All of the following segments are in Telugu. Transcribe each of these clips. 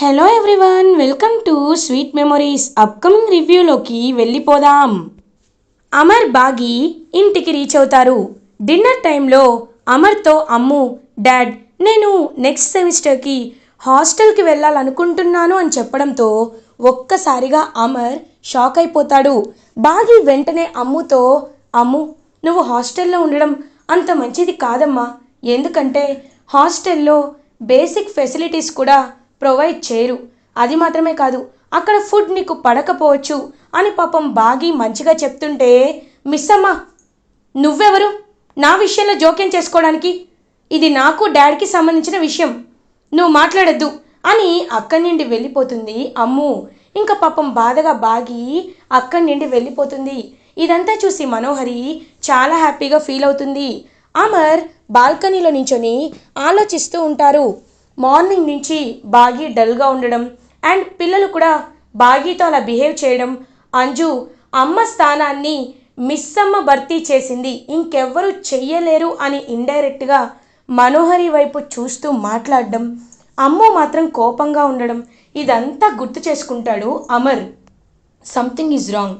Hello everyone welcome to sweet memories upcoming రివ్యూలోకి వెళ్ళిపోదాం. అమర్ బాగి ఇంటికి రీచ్ అవుతారు. డిన్నర్ టైంలో అమర్తో అమ్ము డాడ్ నేను నెక్స్ట్ సెమిస్టర్కి హాస్టల్కి వెళ్ళాలనుకుంటున్నాను అని చెప్పడంతో ఒక్కసారిగా అమర్ షాక్ అయిపోతాడు. బాగి వెంటనే అమ్ముతో అమ్ము నువ్వు హాస్టల్లో ఉండడం అంత మంచిది కాదమ్మా. ఎందుకంటే హాస్టల్లో బేసిక్ ఫెసిలిటీస్ కూడా ప్రొవైడ్ చేయరు. అది మాత్రమే కాదు అక్కడ ఫుడ్ నీకు పడకపోవచ్చు అని పాపం బాగి మంచిగా చెప్తుంటే మిస్ అమ్మా నువ్వెవరు? నా విషయంలో జోక్యం చేసుకోవడానికి? ఇది నాకు డాడీకి సంబంధించిన విషయం. నువ్వు మాట్లాడద్దు అని అక్కడి నుండి వెళ్ళిపోతుంది అమ్ము. ఇంకా పాపం బాధగా బాగి అక్కడి నుండి వెళ్ళిపోతుంది. ఇదంతా చూసి మనోహరి చాలా హ్యాపీగా ఫీల్ అవుతుంది. అమర్ బాల్కనీలో నించొని ఆలోచిస్తూ ఉంటారు. మార్నింగ్ నుంచి బాగి డల్గా ఉండడం అండ్ పిల్లలు కూడా బాగీతో అలా బిహేవ్ చేయడం. అంజు అమ్మ స్థానాన్ని మిస్ అమ్మ భర్తీ చేసింది. ఇంకెవ్వరూ చెయ్యలేరు అని ఇండైరెక్ట్గా మనోహరి వైపు చూస్తూ మాట్లాడడం. అమ్ము మాత్రం కోపంగా ఉండడం. ఇదంతా గుర్తు చేసుకుంటాడు అమర్. సంథింగ్ ఈజ్ రాంగ్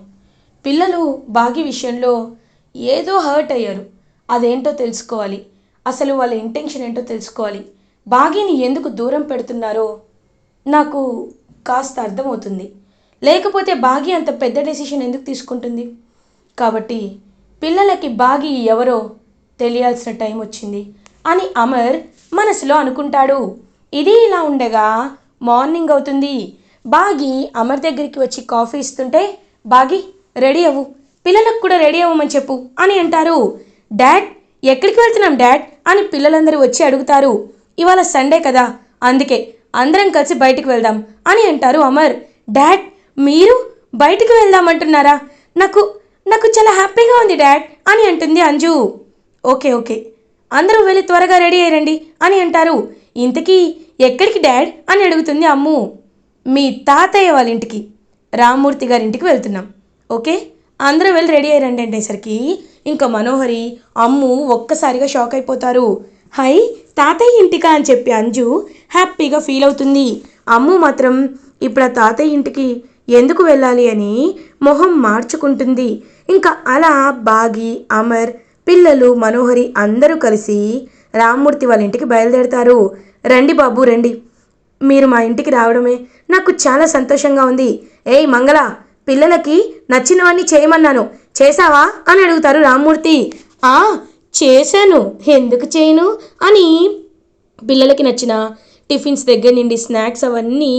పిల్లలు బాగి విషయంలో ఏదో హర్ట్ అయ్యారు. అదేంటో తెలుసుకోవాలి. అసలు వాళ్ళ ఇంటెన్షన్ ఏంటో తెలుసుకోవాలి. బాగీని ఎందుకు దూరం పెడుతున్నారో నాకు కాస్త అర్థమవుతుంది. లేకపోతే బాగి అంత పెద్ద డెసిషన్ ఎందుకు తీసుకుంటుంది? కాబట్టి పిల్లలకి బాగి ఎవరో తెలియాల్సిన టైం వచ్చింది అని అమర్ మనసులో అనుకుంటాడు. ఇది ఇలా ఉండగా మార్నింగ్ అవుతుంది. బాగి అమర్ దగ్గరికి వచ్చి కాఫీ ఇస్తుంటే బాగి రెడీ అవ్వు. పిల్లలకు కూడా రెడీ అవ్వమని చెప్పు అని అంటారు. డాడ్ ఎక్కడికి వెళ్తున్నాం డాడ్? అని పిల్లలందరూ వచ్చి అడుగుతారు. ఇవాళ సండే కదా అందుకే అందరం కలిసి బయటికి వెళ్దాం అని అంటారు అమర్. డాడ్ మీరు బయటికి వెళ్దామంటున్నారా? నాకు నాకు చాలా హ్యాపీగా ఉంది డాడ్ అని అంటుంది అంజు. Okay okay. అందరూ వెళ్ళి త్వరగా రెడీ అయ్యండి అని అంటారు. ఇంతకీ ఎక్కడికి డాడ్ అని అడుగుతుంది అమ్ము. మీ తాతయ్య వాళ్ళ ఇంటికి రామ్మూర్తి గారి ఇంటికి వెళ్తున్నాం. ఓకే? అందరూ వెళ్ళి రెడీ అయ్యారండి అంటేసరికి ఇంకా మనోహరి అమ్ము ఒక్కసారిగా షాక్ అయిపోతారు. హై తాతయ్య ఇంటికా అని చెప్పి అంజు హ్యాపీగా ఫీల్ అవుతుంది. అమ్ము మాత్రం ఇప్పుడు ఆ తాతయ్య ఇంటికి ఎందుకు వెళ్ళాలి అని మొహం మార్చుకుంటుంది. ఇంకా అలా బాగి అమర్ పిల్లలు మనోహరి అందరూ కలిసి రామ్మూర్తి వాళ్ళ ఇంటికి బయలుదేరతారు. రండి బాబు రండి. మీరు మా ఇంటికి రావడమే నాకు చాలా సంతోషంగా ఉంది. ఏయ్ మంగళ పిల్లలకి నచ్చినవన్నీ చేయమన్నాను. చేసావా అని అడుగుతారు రామ్మూర్తి. ఆ చేశాను. ఎందుకు చేయను? అని పిల్లలకి నచ్చిన టిఫిన్స్ దగ్గర నుండి స్నాక్స్ అవన్నీ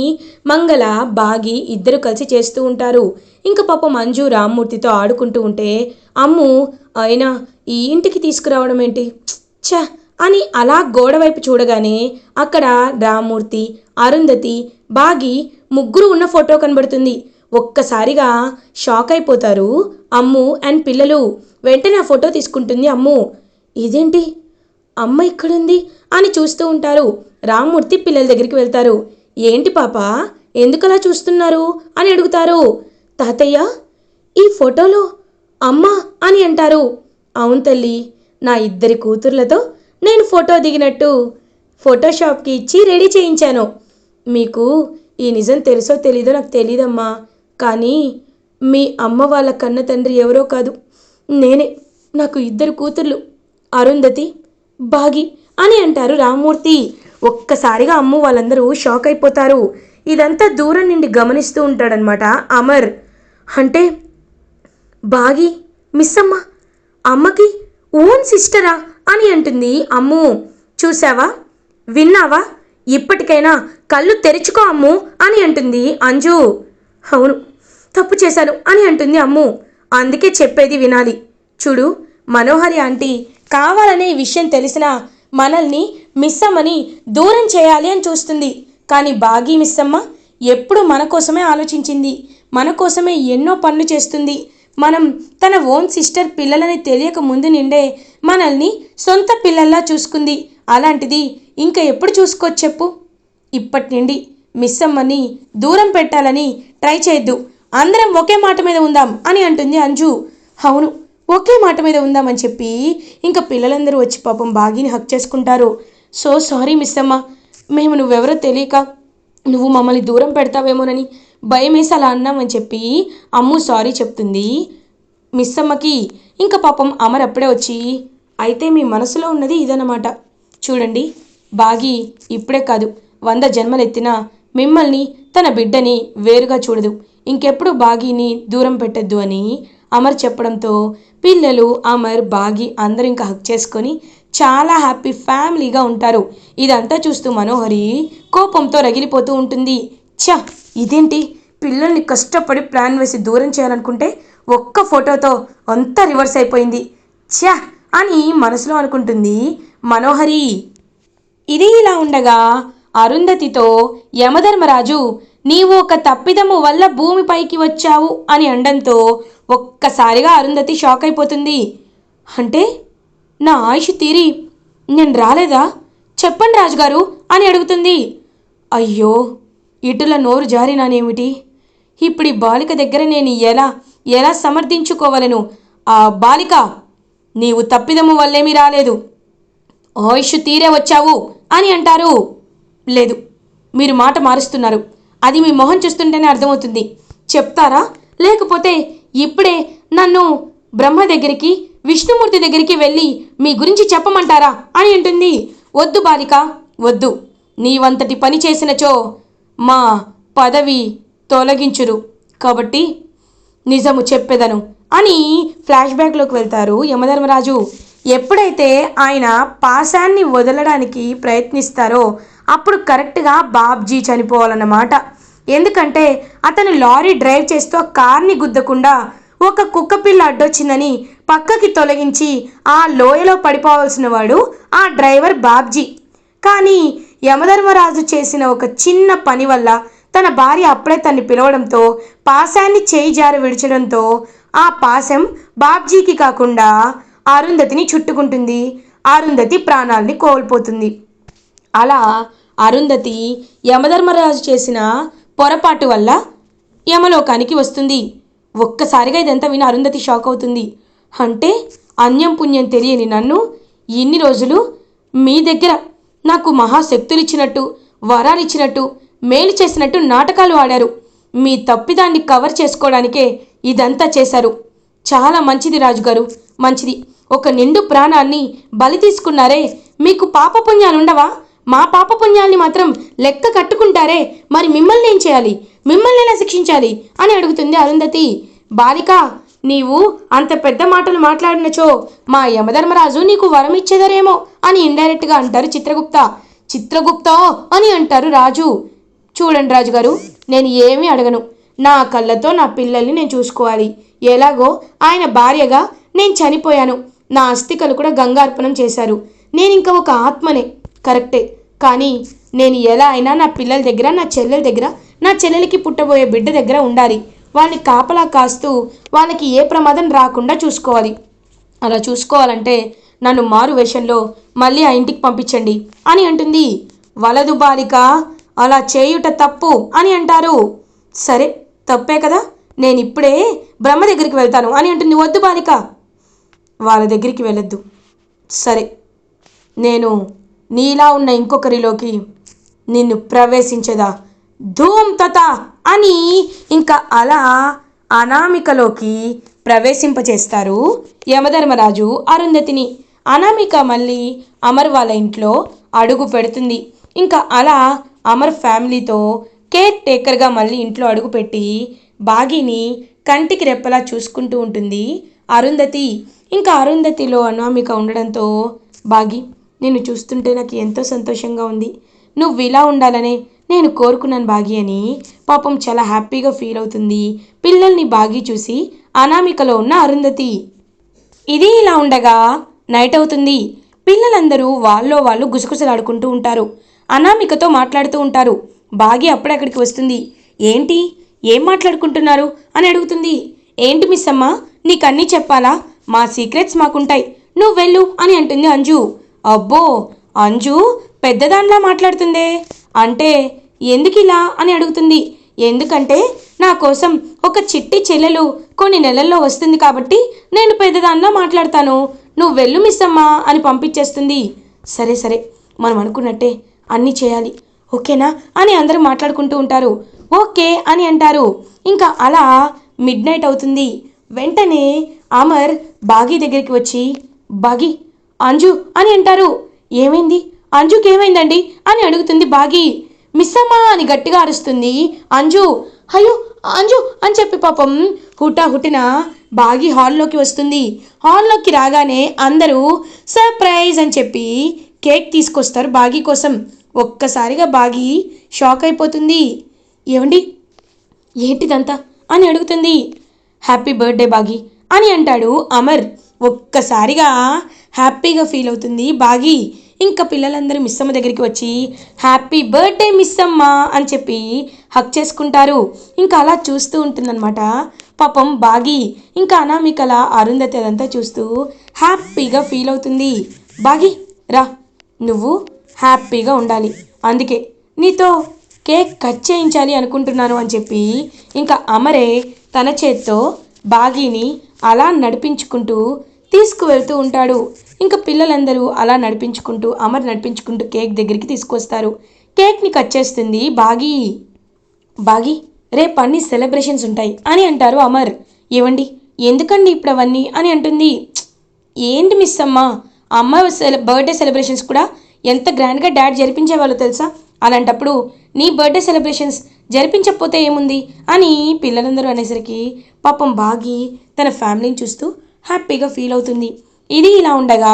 మంగళ బాగి ఇద్దరు కలిసి చేస్తూ ఉంటారు. ఇంకా పాప మంజు రామ్మూర్తితో ఆడుకుంటూ ఉంటే అమ్ము అయినా ఈ ఇంటికి తీసుకురావడం ఏంటి? ఛ! అని అలా గోడ వైపు చూడగానే అక్కడ రామ్మూర్తి అరుంధతి బాగి ముగ్గురు ఉన్న ఫోటో కనబడుతుంది. ఒక్కసారిగా షాక్ అయిపోతారు అమ్ము అండ్ పిల్లలు. వెంటనే ఆ ఫోటో తీసుకుంటుంది అమ్ము. ఇదేంటి? అమ్మ ఇక్కడుంది అని చూస్తూ ఉంటారు. రామ్మూర్తి పిల్లల దగ్గరికి వెళ్తారు. ఏంటి పాప? ఎందుకలా చూస్తున్నారు? అని అడుగుతారు. తాతయ్య ఈ ఫోటోలో అమ్మ అని అంటారు. అవును తల్లి నా ఇద్దరి కూతుర్లతో నేను ఫోటో దిగినట్టు ఫోటోషాప్కి ఇచ్చి రెడీ చేయించాను. మీకు ఈ నిజం తెలుసో తెలీదో నాకు తెలీదమ్మా. కానీ మీ అమ్మ వాళ్ళ కన్న తండ్రి ఎవరో కాదు. నేనే. నాకు ఇద్దరు కూతుర్లు. అరుంధతి బాగి అని అంటారు రామ్మూర్తి. ఒక్కసారిగా అమ్ము వాళ్ళందరూ షాక్ అయిపోతారు. ఇదంతా దూరం నుండి గమనిస్తూ ఉంటాడనమాట అమర్. అంటే బాగి మిస్ అమ్మ అమ్మకి ఓన్ సిస్టరా అని అంటుంది అమ్ము. చూసావా విన్నావా? ఇప్పటికైనా కళ్ళు తెరుచుకో అమ్ము అని అంటుంది అంజు. అవును తప్పు చేశాను అని అంటుంది అమ్ము. అందుకే చెప్పేది వినాలి. చూడు మనోహరి ఆంటీ కావాలనే ఈ విషయం తెలిసిన మనల్ని మిస్సమ్మని దూరం చేయాలి అని చూస్తుంది. కానీ బాగీ మిస్సమ్మ ఎప్పుడు మన కోసమే ఆలోచించింది. మన కోసమే ఎన్నో పనులు చేస్తుంది. మనం తన ఓన్ సిస్టర్ పిల్లలని తెలియక ముందు నిండే మనల్ని సొంత పిల్లల్లా చూసుకుంది. అలాంటిది ఇంకా ఎప్పుడు చూసుకోవచ్చు చెప్పు? ఇప్పటి నుండి మిస్ అమ్మని దూరం పెట్టాలని ట్రై చేయొద్దు అందరం ఒకే మాట మీద ఉందాం అని అంటుంది అంజు. అవును ఒకే మాట మీద ఉందామని చెప్పి ఇంకా పిల్లలందరూ వచ్చి పాపం బాగిని హక్ చేసుకుంటారు. సో సారీ మిస్ అమ్మ మేము నువ్వెవరో తెలియక నువ్వు మమ్మల్ని దూరం పెడతావేమోనని భయం వేసి అలా అన్నామని చెప్పి అమ్ము సారీ చెప్తుంది. మిస్ అమ్మకి ఇంకా పాపం అమర్ అప్పుడే వచ్చి అయితే మీ మనసులో ఉన్నది ఇదన్నమాట. చూడండి బాగి ఇప్పుడే కాదు వంద జన్మలెత్తినా మిమ్మల్ని తన బిడ్డని వేరుగా చూడదు. ఇంకెప్పుడు బాగీని దూరం పెట్టద్దు అని అమర్ చెప్పడంతో పిల్లలు అమర్ బాగి అందరూ ఇంకా హక్ చేసుకొని చాలా హ్యాపీ ఫ్యామిలీగా ఉంటారు. ఇదంతా చూస్తూ మనోహరి కోపంతో రగిలిపోతూ ఉంటుంది. ఛ! ఇదేంటి? పిల్లల్ని కష్టపడి ప్లాన్ వేసి దూరం చేయాలనుకుంటే ఒక్క ఫోటోతో అంతా రివర్స్ అయిపోయింది. ఛ! అని మనసులో అనుకుంటుంది మనోహరి. ఇది ఇలా ఉండగా అరుంధతితో యమధర్మరాజు నీవు ఒక తప్పిదము వల్ల భూమిపైకి వచ్చావు అని అండంతో ఒక్కసారిగా అరుంధతి షాక్ అయిపోతుంది. అంటే నా ఆయుష్ తీరి నేను రాలేదా? చెప్పండి రాజుగారు అని అడుగుతుంది. అయ్యో ఇటుల నోరు జారినానేమిటి? ఇప్పుడు ఈ బాలిక దగ్గర నేను ఎలా ఎలా సమర్థించుకోవలను? ఆ బాలిక నీవు తప్పిదము వల్లేమీ రాలేదు. ఆయుష్ తీరే వచ్చావు అని అంటారు. లేదు మీరు మాట మారుస్తున్నారు. అది మీ మొహం చూస్తుంటేనే అర్థమవుతుంది. చెప్తారా? లేకపోతే ఇప్పుడే నన్ను బ్రహ్మ దగ్గరికి విష్ణుమూర్తి దగ్గరికి వెళ్ళి మీ గురించి చెప్పమంటారా అని అంటుంది. వద్దు బాలిక వద్దు. నీవంతటి పని చేసినచో మా పదవి తొలగించురు. కాబట్టి నిజము చెప్పెదను అని ఫ్లాష్ బ్యాక్లోకి వెళ్తారు యమధర్మరాజు. ఎప్పుడైతే ఆయన పాశాన్ని వదలడానికి ప్రయత్నిస్తారో అప్పుడు కరెక్ట్గా బాబ్జీ చనిపోవాలన్నమాట. ఎందుకంటే అతను లారీ డ్రైవ్ చేస్తూ కార్ని గుద్దకుండా ఒక కుక్కపిల్ల అడ్డొచ్చిందని పక్కకి తొలగించి ఆ లోయలో పడిపోవాల్సిన వాడు ఆ డ్రైవర్ బాబ్జీ. కానీ యమధర్మరాజు చేసిన ఒక చిన్న పని వల్ల తన భార్య అప్పుడే తన్ని పిలవడంతో పాశాన్ని చేయి జారి విడిచడంతో ఆ పాశం బాబ్జీకి కాకుండా అరుంధతిని చుట్టుకుంటుంది. అరుంధతి ప్రాణాల్ని కోల్పోతుంది. అలా అరుంధతి యమధర్మరాజు చేసిన పొరపాటు వల్ల యమలోకానికి వస్తుంది. ఒక్కసారిగా ఇదంతా విని అరుంధతి షాక్ అవుతుంది. అంటే అన్యం పుణ్యం తెలియని నన్ను ఇన్ని రోజులు మీ దగ్గర నాకు మహాశక్తులు ఇచ్చినట్టు వరాలు ఇచ్చినట్టు మేలు చేసినట్టు నాటకాలు ఆడారు. మీ తప్పిదాన్ని కవర్ చేసుకోవడానికే ఇదంతా చేశారు. చాలా మంచిది రాజుగారు మంచిది. ఒక నిండు ప్రాణాన్ని బలి తీసుకున్నారే మీకు పాపపుణ్యాలుండవా? మా పాప పుణ్యాల్ని మాత్రం లెక్క కట్టుకుంటారే. మరి మిమ్మల్ని ఏం చేయాలి? మిమ్మల్ని ఎలా శిక్షించాలి? అని అడుగుతుంది అరుంధతి. బాలిక నీవు అంత పెద్ద మాటలు మాట్లాడినచో మా యమధర్మరాజు నీకు వరం ఇచ్చేదరేమో అని ఇండైరెక్ట్గా అంటారు చిత్రగుప్త. చిత్రగుప్తో అని అంటారు రాజు. చూడండి రాజుగారు నేను ఏమీ అడగను. నా కళ్ళతో నా పిల్లల్ని నేను చూసుకోవాలి. ఎలాగో ఆయన భార్యగా నేను చనిపోయాను. నా అస్థికలు కూడా గంగార్పణం చేశారు. నేను ఇంకా ఒక ఆత్మనే. కరెక్టే. కానీ నేను ఎలా అయినా నా పిల్లల దగ్గర నా చెల్లెల దగ్గర నా చెల్లెలకి పుట్టబోయే బిడ్డ దగ్గర ఉండాలి. వాళ్ళని కాపలా కాస్తూ వాళ్ళకి ఏ ప్రమాదం రాకుండా చూసుకోవాలి. అలా చూసుకోవాలంటే నన్ను మారు వేషంలో మళ్ళీ ఆ ఇంటికి పంపించండి అని అంటుంది. వలదు బాలిక అలా చేయుట తప్పు అని అంటారు. సరే తప్పే కదా నేను ఇప్పుడే బ్రహ్మ దగ్గరికి వెళ్తాను అని అంటుంది వద్దు బాలిక. వాళ్ళ దగ్గరికి వెళ్ళొద్దు. సరే నేను నీలా ఉన్న ఇంకొకరిలోకి నిన్ను ప్రవేశించదా? ధూమ్ తత అని ఇంకా అలా అనామికలోకి ప్రవేశింపచేస్తారు యమధర్మరాజు అరుంధతిని. అనామిక మళ్ళీ అమర్ వాళ్ళ ఇంట్లో అడుగు పెడుతుంది. ఇంకా అలా అమర్ ఫ్యామిలీతో కేర్ టేకర్గా మళ్ళీ ఇంట్లో అడుగుపెట్టి బాగిని కంటికి రెప్పలా చూసుకుంటూ ఉంటుంది అరుంధతి. ఇంకా అరుంధతిలో అనామిక ఉండడంతో బాగి నిన్ను చూస్తుంటే నాకు ఎంతో సంతోషంగా ఉంది. నువ్వు ఇలా ఉండాలనే నేను కోరుకున్నాను బాగి అని పాపం చాలా హ్యాపీగా ఫీల్ అవుతుంది. పిల్లల్ని బాగి చూసి అనామికలో ఉన్న అరుంధతి ఇది ఇలా ఉండగా నైట్ అవుతుంది. పిల్లలందరూ వాళ్ళలో వాళ్ళు గుసగుసలాడుకుంటూ ఉంటారు. అనామికతో మాట్లాడుతూ ఉంటారు. బాగి అప్పుడే అక్కడికి వస్తుంది. ఏంటి? ఏం మాట్లాడుకుంటున్నారు? అని అడుగుతుంది. ఏంటి మిస్ అమ్మ? నీకన్నీ చెప్పాలా? మా సీక్రెట్స్ మాకుంటాయి. నువ్వు వెళ్ళు అని అంటుంది అంజు. అబ్బో అంజు పెద్దదానిలా మాట్లాడుతుందే. అంటే ఎందుకు ఇలా అని అడుగుతుంది. ఎందుకంటే నా కోసం ఒక చిట్టి చెల్లెలు కొన్ని నెలల్లో వస్తుంది కాబట్టి నేను పెద్దదానిలా మాట్లాడతాను. నువ్వు వెళ్ళు మిస్ అమ్మా అని పంపించేస్తుంది. సరే సరే మనం అనుకున్నట్టే అన్నీ చేయాలి. ఓకేనా అని అందరూ మాట్లాడుకుంటూ ఉంటారు. ఓకే అని అంటారు. ఇంకా అలా మిడ్ నైట్ అవుతుంది. వెంటనే అమర్ బాగీ దగ్గరికి వచ్చి బాగీ అంజు అని అంటారు. ఏమైంది? అంజుకేమైందండి? అని అడుగుతుంది బాగి. మిస్సమ్మా అని గట్టిగా అరుస్తుంది అంజు. అయ్యో అంజు అని చెప్పి పాపం హుటా హుటిన బాగి హాల్లోకి వస్తుంది. హాల్లోకి రాగానే అందరూ సర్ప్రైజ్ అని చెప్పి కేక్ తీసుకొస్తారు బాగి కోసం. ఒక్కసారిగా బాగి షాక్ అయిపోతుంది. ఏమండి ఏంటిదంతా? అని అడుగుతుంది. హ్యాపీ బర్త్డే బాగి అని అంటాడు అమర్. ఒక్కసారిగా హ్యాపీగా ఫీల్ అవుతుంది. బాగి ఇంకా పిల్లలందరూ మిస్సమ్మ దగ్గరికి వచ్చి హ్యాపీ బర్త్డే మిస్సమ్మ అని చెప్పి హక్ చేసుకుంటారు. ఇంకా అలా చూస్తూ ఉంటుందన్నమాట. పాపం బాగి ఇంకా అనామికల అరుంధతి అదంతా చూస్తూ హ్యాపీగా ఫీల్ అవుతుంది. బాగి రా నువ్వు హ్యాపీగా ఉండాలి. అందుకే నీతో కేక్ కట్ చేయించాలి అనుకుంటున్నాను అని చెప్పి ఇంకా అమరే తన చేత్తో బాగీని అలా నడిపించుకుంటూ తీసుకువెళ్తూ ఉంటాడు. ఇంకా పిల్లలందరూ అలా నడిపించుకుంటూ అమర్ నడిపించుకుంటూ కేక్ దగ్గరికి తీసుకొస్తారు. కేక్ని కట్ చేస్తుంది బాగీ. బాగి రేపు అన్ని సెలబ్రేషన్స్ ఉంటాయి అని అంటారు అమర్. ఏవండి? ఎందుకండి ఇప్పుడు అవన్నీ అని అంటుంది. ఏంటి మిస్ అమ్మా? అమ్మ సెల బర్త్డే సెలబ్రేషన్స్ కూడా ఎంత గ్రాండ్గా డాడ్ జరిపించేవాళ్ళు తెలుసా? అలాంటప్పుడు నీ బర్త్డే సెలబ్రేషన్స్ జరిపించకపోతే ఏముంది? అని పిల్లలందరూ అనేసరికి పాపం బాగి తన ఫ్యామిలీని చూస్తూ హ్యాపీగా ఫీల్ అవుతుంది. ఇది ఇలా ఉండగా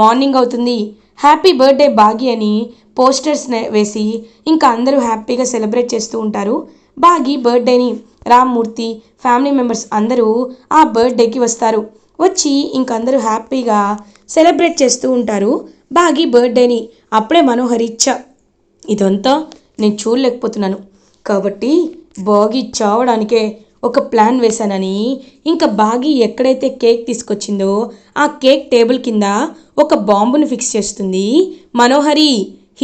మార్నింగ్ అవుతుంది. హ్యాపీ బర్త్డే బాగి అని పోస్టర్స్ వేసి ఇంకా అందరూ హ్యాపీగా సెలబ్రేట్ చేస్తూ ఉంటారు. బాగి బర్త్డేని రామ్మూర్తి ఫ్యామిలీ మెంబర్స్ అందరూ ఆ బర్త్డేకి వస్తారు. వచ్చి ఇంక అందరూ హ్యాపీగా సెలబ్రేట్ చేస్తూ ఉంటారు. బాగి బర్త్డేని అప్పుడే మనోహరి ఇచ్చా. ఇదంతా నేను చూడలేకపోతున్నాను. కాబట్టి బాగి చావడానికే ఒక ప్లాన్ వేశానని. ఇంకా బాగి ఎక్కడైతే కేక్ తీసుకొచ్చిందో ఆ కేక్ టేబుల్ కింద ఒక బాంబును ఫిక్స్ చేస్తుంది. మనోహరి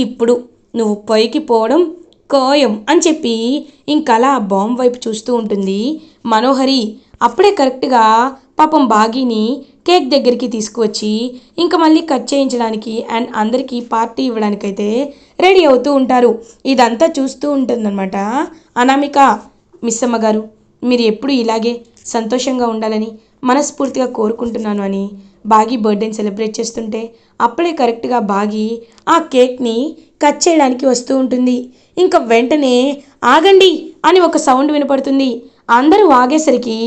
ఇప్పుడు నువ్వు పైకి పోవడం కోయం అని చెప్పి ఇంకలా ఆ బాంబు వైపు చూస్తూ ఉంటుంది. మనోహరి అప్పుడే కరెక్ట్గా పాపం బాగీని కేక్ దగ్గరికి తీసుకువచ్చి ఇంకా మళ్ళీ కట్ చేయించడానికి అండ్ అందరికీ పార్టీ ఇవ్వడానికైతే రెడీ అవుతూ ఉంటారు. ఇదంతా చూస్తూ ఉంటుందన్నమాట అనామిక మిస్సమ్మ గారు. మీరు ఎప్పుడు ఇలాగే సంతోషంగా ఉండాలని మనస్ఫూర్తిగా కోరుకుంటున్నాను అని బాగి బర్త్డేని సెలబ్రేట్ చేస్తుంటే అప్పుడే కరెక్ట్గా బాగి ఆ కేక్ని కట్ చేయడానికి వస్తూ ఉంటుంది. ఇంకా వెంటనే ఆగండి అని ఒక సౌండ్ వినపడుతుంది. అందరూ ఆగేసరికి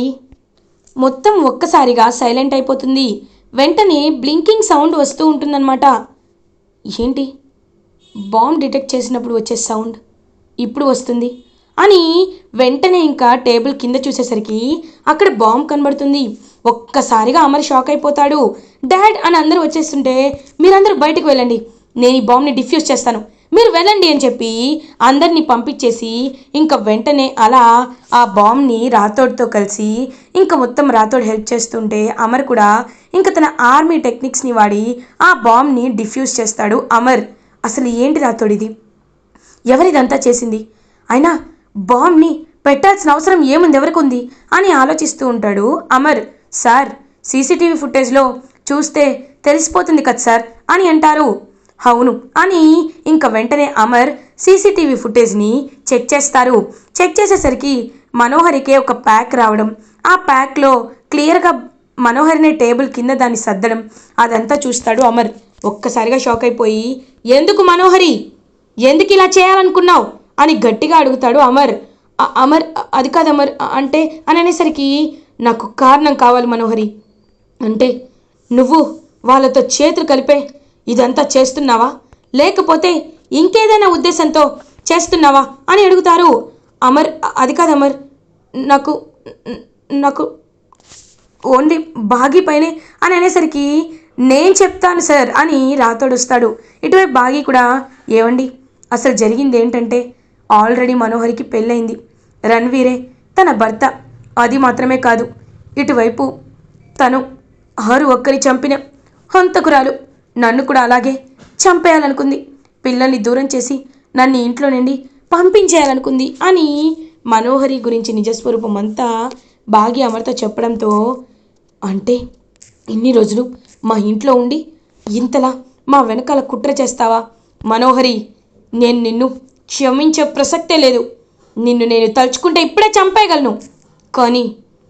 మొత్తం ఒక్కసారిగా సైలెంట్ అయిపోతుంది. వెంటనే బ్లింకింగ్ సౌండ్ వస్తూ ఉంటుందన్నమాట. ఏంటి? బాంబ్ డిటెక్ట్ చేసినప్పుడు వచ్చే సౌండ్ ఇప్పుడు వస్తుంది. అని వెంటనే ఇంకా టేబుల్ కింద చూసేసరికి అక్కడ బాంబు కనబడుతుంది. ఒక్కసారిగా అమర్ షాక్ అయిపోతాడు. డాడ్ అని అందరూ వచ్చేస్తుంటే మీరందరూ బయటకు వెళ్ళండి. నేను ఈ బాంబుని డిఫ్యూజ్ చేస్తాను. మీరు వెళ్ళండి అని చెప్పి అందరినీ పంపించేసి ఇంకా వెంటనే అలా ఆ బాంబ్ని రాథోడ్తో కలిసి ఇంకా మొత్తం రాథోడ్ హెల్ప్ చేస్తుంటే అమర్ కూడా ఇంకా తన ఆర్మీ టెక్నిక్స్ని వాడి ఆ బాంబ్ని డిఫ్యూజ్ చేస్తాడు. అమర్ అసలు ఏంటి రాథోడ్ ఇది? ఎవరిదంతా చేసింది? అయినా బాంబ్ని పెట్టాల్సిన అవసరం ఏముంది? ఎవరికి ఉంది అని ఆలోచిస్తూ ఉంటాడు అమర్. సార్ సీసీటీవీ ఫుటేజ్లో చూస్తే తెలిసిపోతుంది కదా సార్? అని అంటారు. అవును అని ఇంకా వెంటనే అమర్ సీసీటీవీ ఫుటేజ్ని చెక్ చేస్తారు. చెక్ చేసేసరికి మనోహరికే ఒక ప్యాక్ రావడం. ఆ ప్యాక్లో క్లియర్గా మనోహరినే టేబుల్ కింద దాన్ని సర్దడం. అదంతా చూస్తాడు అమర్. ఒక్కసారిగా షాక్ అయిపోయి ఎందుకు మనోహరి? ఎందుకు ఇలా చేయాలనుకున్నావు? అని గట్టిగా అడుగుతాడు అమర్. అమర్ అది కాదు అమర్ అంటే అని అనేసరికి నాకు కారణం కావాలి మనోహరి. అంటే నువ్వు వాళ్ళతో చేతులు కలిపే ఇదంతా చేస్తున్నావా? లేకపోతే ఇంకేదైనా ఉద్దేశంతో చేస్తున్నావా? అని అడుగుతారు. అమర్ అది కాదు అమర్. నాకు నాకు ఓన్లీ బాగి పైనే అని అనేసరికి నేను చెప్తాను సార్ అని రాతోడుస్తాడు. ఇటువైపు బాగి కూడా ఏవండి అసలు జరిగింది ఏంటంటే ఆల్రెడీ మనోహరికి పెళ్ళైంది రణ్వీరే తన భర్త. అది మాత్రమే కాదు ఇటువైపు తను హరు ఒక్కరి చంపిన హంతకురాలు. నన్ను కూడా అలాగే చంపేయాలనుకుంది. పిల్లల్ని దూరం చేసి నన్ను ఇంట్లో నుండి పంపించేయాలనుకుంది అని మనోహరి గురించి నిజస్వరూపం అంతా బాగి అమర్తో చెప్పడంతో అంటే ఇన్ని రోజులు మా ఇంట్లో ఉండి ఇంతలా మా వెనకాల కుట్ర చేస్తావా? మనోహరి నేను నిన్ను క్షమించే ప్రసక్తే లేదు. నిన్ను నేను తలుచుకుంటే ఇప్పుడే చంపేయగలను. కానీ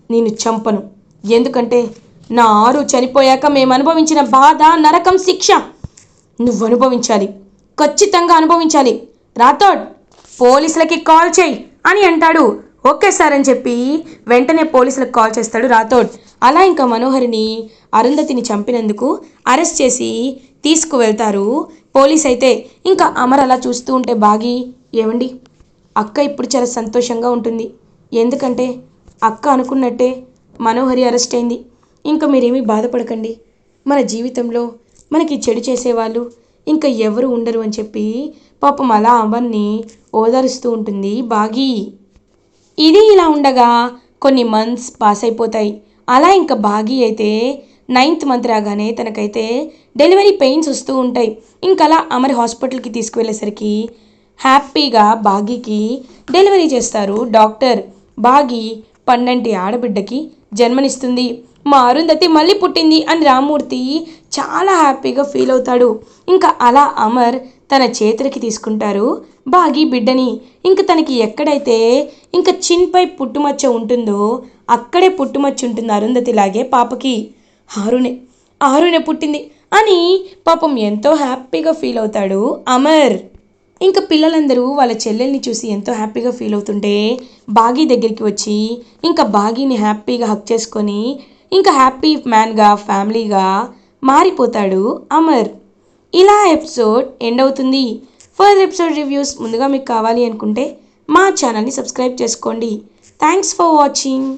నేను చంపను. ఎందుకంటే నా ఆరు చనిపోయాక మేము అనుభవించిన బాధ నరకం శిక్ష నువ్వు అనుభవించాలి. ఖచ్చితంగా అనుభవించాలి. రాథోడ్ పోలీసులకి కాల్ చేయి అని అంటాడు. ఓకే సార్ అని చెప్పి వెంటనే పోలీసులకు కాల్ చేస్తాడు రాథోడ్. అలా ఇంకా మనోహరిని అరుంధతిని చంపినందుకు అరెస్ట్ చేసి తీసుకువెళ్తారు పోలీస్ అయితే ఇంకా అమర్ అలా చూస్తూ ఉంటే బాగి ఏమండి అక్క ఇప్పుడు చాలా సంతోషంగా ఉంటుంది. ఎందుకంటే అక్క అనుకున్నట్టే మనోహరి అరెస్ట్ అయింది. ఇంకా మీరేమీ బాధపడకండి. మన జీవితంలో మనకి చెడు చేసేవాళ్ళు ఇంకా ఎవరు ఉండరు అని చెప్పి పాపం అలా అమర్ని ఓదారుస్తూ ఉంటుంది బాగి. ఇది ఇలా ఉండగా కొన్ని మంత్స్ పాస్ అయిపోతాయి. అలా ఇంకా బాగి అయితే నైన్త్ మంత్ రాగానే తనకైతే డెలివరీ పెయిన్స్ వస్తూ ఉంటాయి. ఇంకలా అమర్ హాస్పిటల్కి తీసుకువెళ్ళేసరికి హ్యాపీగా బాగీకి డెలివరీ చేస్తారు డాక్టర్. బాగి పన్నెంటి ఆడబిడ్డకి జన్మనిస్తుంది. మా అరుంధతి మళ్ళీ పుట్టింది అని రామ్మూర్తి చాలా హ్యాపీగా ఫీల్ అవుతాడు. ఇంకా అలా అమర్ తన చేతులకి తీసుకుంటారు బాగి బిడ్డని. ఇంక తనకి ఎక్కడైతే ఇంకా చిన్పై పుట్టుమచ్చ ఉంటుందో అక్కడే పుట్టుమచ్చ ఉంటుంది అరుంధతిలాగే పాపకి. ఆరునే ఆరునే పుట్టింది అని పాపం ఎంతో హ్యాపీగా ఫీల్ అవుతాడు అమర్. ఇంకా పిల్లలందరూ వాళ్ళ చెల్లెల్ని చూసి ఎంతో హ్యాపీగా ఫీల్ అవుతుంటే బాగీ దగ్గరికి వచ్చి ఇంకా బాగీని హ్యాపీగా హక్ చేసుకొని ఇంకా హ్యాపీ మ్యాన్గా ఫ్యామిలీగా మారిపోతాడు అమర్. ఇలా ఎపిసోడ్ ఎండ్ అవుతుంది. ఫర్దర్ ఎపిసోడ్ రివ్యూస్ ముందుగా మీకు కావాలి అనుకుంటే మా ఛానల్ని సబ్స్క్రైబ్ చేసుకోండి. Thanks for watching.